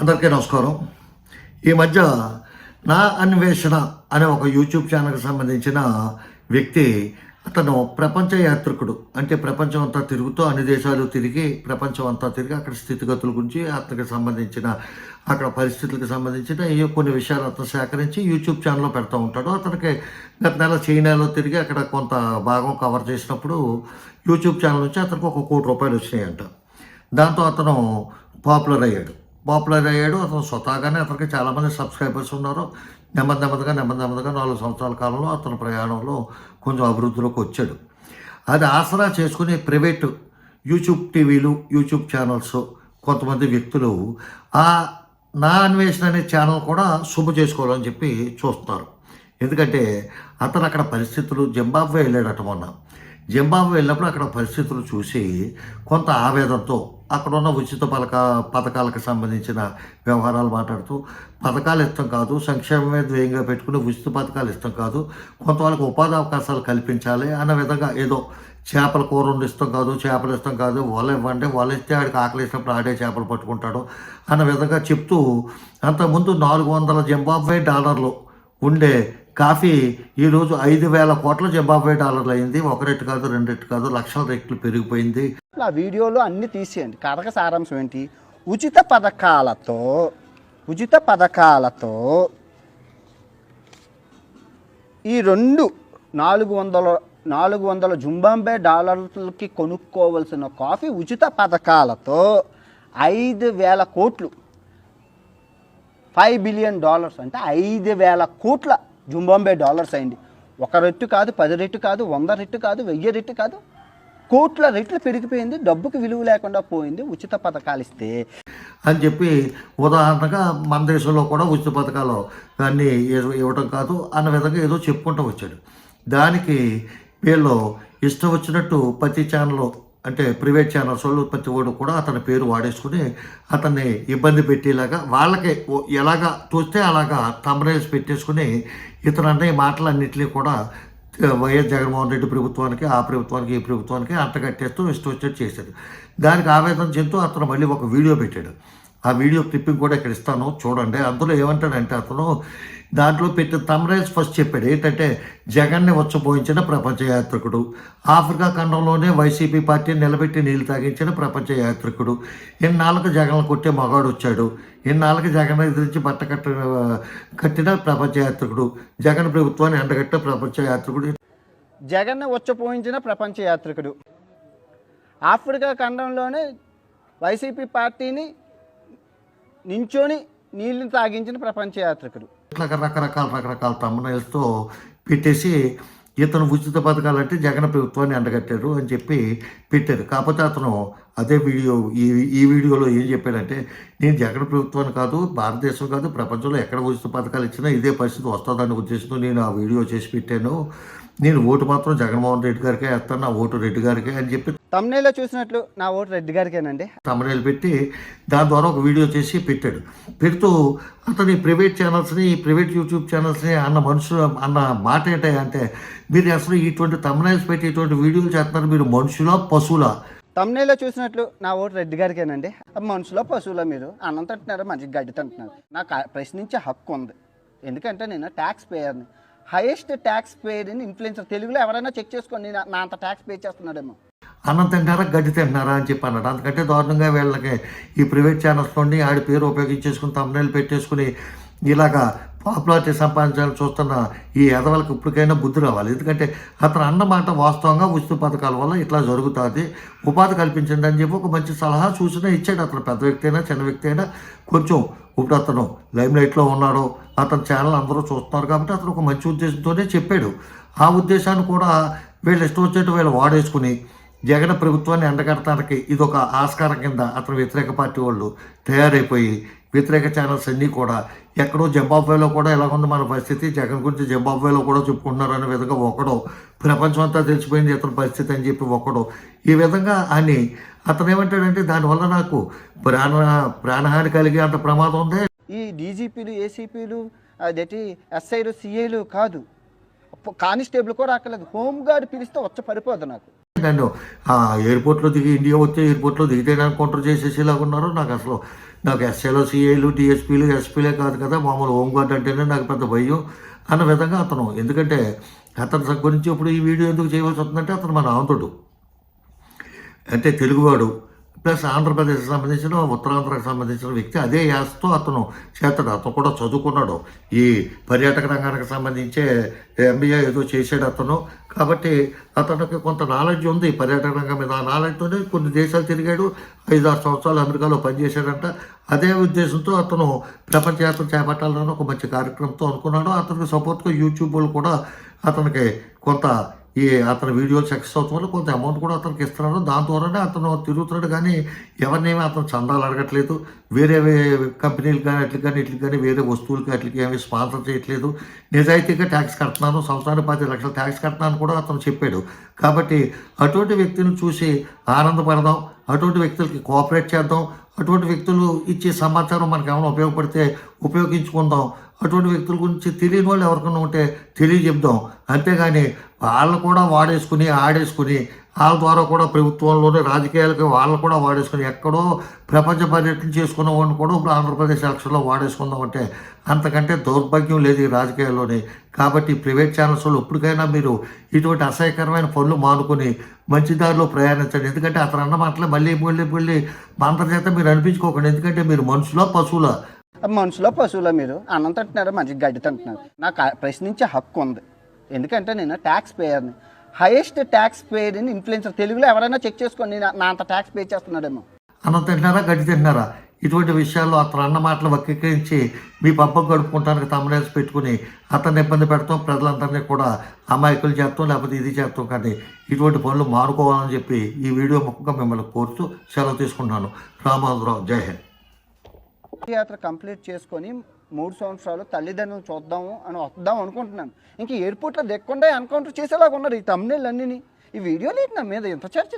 అందరికీ నమస్కారం. ఈ మధ్య నా అన్వేషణ అనే ఒక యూట్యూబ్ ఛానల్కి సంబంధించిన వ్యక్తి అతను ప్రపంచ యాత్రికుడు. అంటే ప్రపంచం అంతా తిరుగుతూ అన్ని దేశాలు తిరిగి ప్రపంచం అంతా తిరిగి అక్కడ స్థితిగతుల గురించి అతనికి సంబంధించిన అక్కడ పరిస్థితులకు సంబంధించిన ఏ కొన్ని విషయాలు అతను సేకరించి యూట్యూబ్ ఛానల్లో పెడతా ఉంటాడు. అతనికి గత నెల చైనాలో తిరిగి అక్కడ కొంత భాగం కవర్ చేసినప్పుడు యూట్యూబ్ ఛానల్ నుంచి అతనికి ఒక కోటి రూపాయలు వచ్చినాయంట. దాంతో అతను పాపులర్ అయ్యాడు. పాపులర్ అయ్యాడు. అతను స్వతహాగానే అతనికి చాలామంది సబ్స్క్రైబర్స్ ఉన్నారు. నెమ్మది నెమ్మదిగా నెమ్మది నెమ్మదిగా నాలుగు సంవత్సరాల కాలంలో అతని ప్రయాణంలో కొంచెం అభివృద్ధిలోకి వచ్చాడు. అది ఆసరా చేసుకుని ప్రైవేట్ యూట్యూబ్ టీవీలు యూట్యూబ్ ఛానల్స్ కొంతమంది వ్యక్తులు ఆ నా అన్వేషణ అనే ఛానల్ కూడా శుభ చేసుకోవాలని చెప్పి చూస్తున్నారు. ఎందుకంటే అతను అక్కడ పరిస్థితులు జింబాబ్వే వెళ్ళాడట మొన్న. జింబాబ్వే వెళ్ళినప్పుడు అక్కడ పరిస్థితులు చూసి కొంత ఆవేదనతో అక్కడ ఉన్న ఉచిత పలక పథకాలకు సంబంధించిన వ్యవహారాలు మాట్లాడుతూ పథకాలు ఇష్టం కాదు సంక్షేమమే ధ్యేయంగా పెట్టుకుని ఉచిత పథకాలు ఇష్టం కాదు కొంత వాళ్ళకి ఉపాధి అవకాశాలు కల్పించాలి అన్న విధంగా ఏదో చేపల కూర ఇష్టం కాదు చేపలు ఇష్టం కాదు వాళ్ళు ఇవ్వండి వాళ్ళు ఇస్తే ఆడికి ఆకలి ఇచ్చినప్పుడు ఆడే చేపలు పట్టుకుంటాడు అన్న విధంగా చెప్తూ అంతకుముందు నాలుగు వందల జింబాబ్వే డాలర్లు ఉండే కాఫీ ఈరోజు ఐదు వేల కోట్ల జింబాబ్వే డాలర్లు అయింది. ఒక రెట్టు కాదు రెండు రెట్టు కాదు లక్షల రెట్లు పెరిగిపోయింది. ఆ వీడియోలో అన్నీ తీసేయండి. కథక సారాంశం ఏంటి? ఉచిత పథకాలతో ఉచిత పథకాలతో ఈ రెండు నాలుగు వందల నాలుగు వందల జుంబాంబే డాలర్లకి కొనుక్కోవలసిన కాఫీ ఉచిత పథకాలతో ఐదు వేల కోట్లు ఫైవ్ బిలియన్ డాలర్స్ అంటే ఐదు వేల కోట్ల జుంబాంబే డాలర్స్ అయింది. ఒక రెట్టు కాదు పది రెట్టు కాదు వంద రెట్టు కాదు వెయ్యి రెట్టు కాదు కోట్ల రెట్లు పెరిగిపోయింది డబ్బుకి విలువ లేకుండా పోయింది ఉచిత పథకాలు ఇస్తే. అని చెప్పి ఉదాహరణగా మన దేశంలో కూడా ఉచిత పథకాలు అన్నీ ఇవ్వ- ఇవ్వటం కాదు అన్న విధంగా ఏదో చెప్పుకుంటూ వచ్చాడు. దానికి వీళ్ళు ఇష్టం వచ్చినట్టు ప్రతి ఛానల్ అంటే ప్రైవేట్ ఛానల్స్ వాళ్ళు ప్రతి వాడు కూడా అతని పేరు వాడేసుకుని అతన్ని ఇబ్బంది పెట్టేలాగా వాళ్ళకి ఎలాగా చూస్తే అలాగా తమరేసి పెట్టేసుకుని ఇతను అనే మాటలన్నింటినీ కూడా వైఎస్ జగన్మోహన్ రెడ్డి ప్రభుత్వానికి ఆ ప్రభుత్వానికి ఈ ప్రభుత్వానికి అంటగట్టేస్తూ ఇష్టం వచ్చేది చేశాడు. దానికి ఆవేదన చెందుతూ అతను మళ్ళీ ఒక వీడియో పెట్టాడు. ఆ వీడియో క్లిప్పింగ్ కూడా ఇక్కడ ఇస్తాను చూడండి. అందులో ఏమంటాడంటే అతను దాంట్లో పెట్టిన తమరేజ్ ఫస్ట్ చెప్పాడు ఏంటంటే జగన్ని వచ్చపోయించిన ప్రపంచ యాత్రికుడు ఆఫ్రికా ఖండంలోనే వైసీపీ పార్టీని నిలబెట్టి నీళ్ళు తాగించిన ప్రపంచ యాత్రికుడు ఇన్నాళ్ళకు జగన్ కొట్టే మగాడు వచ్చాడు ఇన్నాళ్ళకి జగన్ ఎదిరించి బట్ట కట్ట కట్టిన ప్రపంచ యాత్రికుడు జగన్ ప్రభుత్వాన్ని ఎండగట్టిన ప్రపంచ యాత్రికుడు. జగన్ వచ్చపోయించిన ప్రపంచ యాత్రికుడు. ఆఫ్రికా ఖండంలోనే వైసీపీ పార్టీని నించొని నీళ్ళు తాగించిన ప్రపంచ యాత్రికుడు. ఇట్లా రకరకాల రకరకాల తమ్మనైల్స్తో పెట్టేసి ఇతను ఉచిత పథకాలంటే జగన్ ప్రభుత్వాన్ని ఎండగట్టారు అని చెప్పి పెట్టారు. కాకపోతే అతను అదే వీడియో ఈ ఈ వీడియోలో ఏం చెప్పాడంటే నేను జగన్ ప్రభుత్వాన్ని కాదు భారతదేశం కాదు ప్రపంచంలో ఎక్కడ ఉచిత పథకాలు ఇచ్చినా ఇదే పరిస్థితి వస్తుందని ఉద్దేశంతో నేను ఆ వీడియో చేసి పెట్టాను. నేను ఓటు మాత్రం జగన్మోహన్ రెడ్డి గారికే వేస్తాను నా ఓటు రెడ్డి గారికే అని చెప్పి తమ్నేలో చూసినట్లు నా ఓటు రెడ్డి గారికేనండి. తమిళ పెట్టి దాని ద్వారా ఒక వీడియో చేసి పెట్టాడు. పెడుతూ అతని ప్రైవేట్ ఛానల్స్ని ప్రైవేట్ యూట్యూబ్ ఛానల్స్ని అన్న మనుషులు అన్న మాట ఏంటంటే మీరు అసలు ఇటువంటి తమిళస్ పెట్టి ఇటువంటి వీడియోలు చేస్తున్నారు మీరు మనుషులా పశువులా? తమ్నేలో చూసినట్లు నా ఓటు రెడ్డి గారికేనండి. మనుషులో పశువులో మీరు? అన్నం తింటున్నారు? మంచిగా గడ్డి తింటున్నారు. నాకు ప్రశ్నించే హక్కు ఉంది. ఎందుకంటే నేను ట్యాక్స్ పేయర్ని హైయెస్ట్ ట్యాక్స్ పేయర్ని ఇన్ఫ్లుయెన్సర్ తెలుగులో ఎవరైనా చెక్ చేసుకోండి. నా అంత ట్యాక్స్ పే చేస్తున్నాడేమో. అన్నం తింటారా గడ్డి తింటున్నారా అని చెప్పి అన్నాడు. అందుకంటే దారుణంగా వీళ్ళకి ఈ ప్రైవేట్ ఛానల్స్ నుండి ఆడి పేరు ఉపయోగించేసుకుని తమ్ముళ్ళు పెట్టేసుకుని ఇలాగా పాపులారిటీ సంపాదించాలని చూస్తున్న ఈ ఎదవలకు ఇప్పటికైనా బుద్ధి రావాలి. ఎందుకంటే అతను అన్నమాట వాస్తవంగా ఉచిత పథకాల వల్ల ఇట్లా జరుగుతుంది. ఉపాధి కల్పించండి అని చెప్పి ఒక మంచి సలహా సూచన ఇచ్చాడు. అతను పెద్ద వ్యక్తి అయినా చిన్న వ్యక్తి అయినా కొంచెం ఇప్పుడు అతను లైమ్లైట్లో ఉన్నాడు. అతని ఛానల్ అందరూ చూస్తున్నారు కాబట్టి అతను ఒక మంచి ఉద్దేశంతోనే చెప్పాడు. ఆ ఉద్దేశాన్ని కూడా వీళ్ళు ఇష్టం వచ్చేట్టు వీళ్ళు వాడేసుకుని జగన్ ప్రభుత్వాన్ని ఎండగడటానికి ఇది ఒక ఆస్కారం కింద అతను వ్యతిరేక పార్టీ వాళ్ళు తయారైపోయి వ్యతిరేక ఛానల్స్ అన్నీ కూడా ఎక్కడో జింబాబ్వేలో కూడా ఎలా ఉంది మన పరిస్థితి? జగన్ గురించి జింబాబ్వేలో కూడా చెప్పుకుంటున్నారు అనే విధంగా ఒకడు. ప్రపంచం అంతా తెలిసిపోయింది ఇతని పరిస్థితి అని చెప్పి ఒకడు. ఈ విధంగా అని అతను ఏమంటాడంటే దానివల్ల నాకు ప్రాణ ప్రాణహాని కలిగే అంత ప్రమాదం ఉంది. ఈ డీజీపీలు ఏసీపీలు అదేంటి ఎస్ఐలు సిఐలు కాదు. కానిస్టేబుల్ కూడా అక్కర్లేదు హోంగార్డ్ పిలిస్తే వచ్చ పడిపోదు నాకు. నన్ను ఆ ఎయిర్పోర్ట్లో దిగి ఇండియా వచ్చే ఎయిర్పోర్ట్లో దిగితే నన్ను కౌంటర్ చేసేసేలాగా ఉన్నారు నాకు అసలు నాకు ఎస్ఏలో సిఐలు డిఎస్పీలు ఎస్పీలే కాదు కదా మామూలు హోంగార్డ్ అంటేనే నాకు పెద్ద భయం అన్న విధంగా అతను ఎందుకంటే అతని గురించి ఇప్పుడు ఈ వీడియో ఎందుకు చేయవలసి వస్తుందంటే అతను మన ఆంధ్రుడు అంటే తెలుగువాడు ప్లస్ ఆంధ్రప్రదేశ్కి సంబంధించిన ఉత్తరాంధ్రకు సంబంధించిన వ్యక్తి అదే యాసతో అతను చేస్తాడు. అతను కూడా చదువుకున్నాడు. ఈ పర్యాటక రంగానికి సంబంధించే ఎంబీఏ ఏదో చేశాడు అతను. కాబట్టి అతనికి కొంత నాలెడ్జ్ ఉంది పర్యాటక రంగం మీద. ఆ నాలెడ్జ్తోనే కొన్ని దేశాలు తిరిగాడు. ఐదు ఆరు సంవత్సరాలు అమెరికాలో పనిచేశాడంట. అదే ఉద్దేశంతో అతను ప్రపంచయాత్ర చేపట్టాలని ఒక మంచి కార్యక్రమంతో అనుకున్నాడు. అతనికి సపోర్ట్గా యూట్యూబ్లో కూడా అతనికి కొంత ఈ అతని వీడియోలు సక్సెస్ అవుతాం వల్ల కొంత అమౌంట్ కూడా అతనికి ఇస్తున్నాడు దాని ద్వారానే అతను తిరుగుతున్నాడు కానీ ఎవరినేమి అతను చందాలు అడగట్లేదు. వేరే కంపెనీలు కానీ అట్లకి కానీ ఇట్లకి కానీ వేరే వస్తువులకి అట్లకి ఏమి స్పాన్సర్ చేయట్లేదు. నిజాయితీగా ట్యాక్స్ కడుతున్నాను. సంవత్సరానికి పది లక్షలు ట్యాక్స్ కడుతున్నాను కూడా అతను చెప్పాడు. కాబట్టి అటువంటి వ్యక్తిని చూసి ఆనందపడదాం. అటువంటి వ్యక్తులకి కోఆపరేట్ చేద్దాం. అటువంటి వ్యక్తులు ఇచ్చే సమాచారం మనకు ఏమైనా ఉపయోగపడితే ఉపయోగించుకుందాం. అటువంటి వ్యక్తుల గురించి తెలియని వాళ్ళు ఎవరికైనా ఉంటే తెలియజెప్దాం. అంతేగాని వాళ్ళు కూడా వాడేసుకుని ఆడేసుకుని వాళ్ళ ద్వారా కూడా ప్రభుత్వంలోనే రాజకీయాలకి వాళ్ళు కూడా వాడేసుకుని ఎక్కడో ప్రపంచ పర్యటన చేసుకున్న వాడిని కూడా ఇప్పుడు ఆంధ్రప్రదేశ్ ఎలక్షన్లో వాడేసుకుందాం అంటే అంతకంటే దౌర్భాగ్యం లేదు ఈ రాజకీయాల్లోనే. కాబట్టి ప్రైవేట్ ఛానల్స్ వాళ్ళు మీరు ఇటువంటి అసహ్యకరమైన పనులు మానుకొని మంచి దారిలో ప్రయాణించండి. ఎందుకంటే అతను అన్న మాటలే మళ్ళీ మళ్ళీ మళ్ళీ మా చేత మీరు అనిపించుకోకండి. ఎందుకంటే మీరు మనుషుల పశువులా? మనుషుల పశువుల మీరు? అన్నంత అంటున్నారు మంచి గడ్డి అంటున్నారు నాకు ప్రశ్నించే హక్కు ఉంది. ఎందుకంటే నేను ట్యాక్స్ పేయర్ని హైయెస్ట్ ట్యాక్స్ పేయర్ని ఇన్ఫ్లుయెన్సర్ తెలుగులో ఎవరైనా చెక్ చేసుకోండి. నా- అంత ట్యాక్స్ పే చేస్తున్నాడేమో. అన్నం తింటున్నారా? గడ్డి తింటున్నారా? ఇటువంటి విషయాల్లో అతను అన్న మాటలు వక్రీకరించి మీ పబ్బం గడుపుకుంటానికి తమనేసి పెట్టుకుని అతన్ని ఇబ్బంది పెడతాం ప్రజలందరినీ కూడా అమాయకులు చేస్తాం లేకపోతే ఇది చేస్తాం కానీ ఇటువంటి పనులు మానుకోవాలని చెప్పి ఈ వీడియో ముఖంగా మిమ్మల్ని కోరుతూ సెలవు తీసుకుంటున్నాను. రామాధురావు జై హింద్. యాత్ర కంప్లీట్ చేసుకొని మూడు సంవత్సరాలు తల్లిదండ్రులు చూద్దాము అని వద్దాం అనుకుంటున్నాను. ఇంక ఎయిర్పోర్ట్లో దిక్కుండా ఎన్కౌంటర్ చేసేలాగా ఉన్నారు ఈ తమ్ముళ్ళు అన్నీ ఈ వీడియోలు ఏంటి నా మీద? ఇంత చర్చ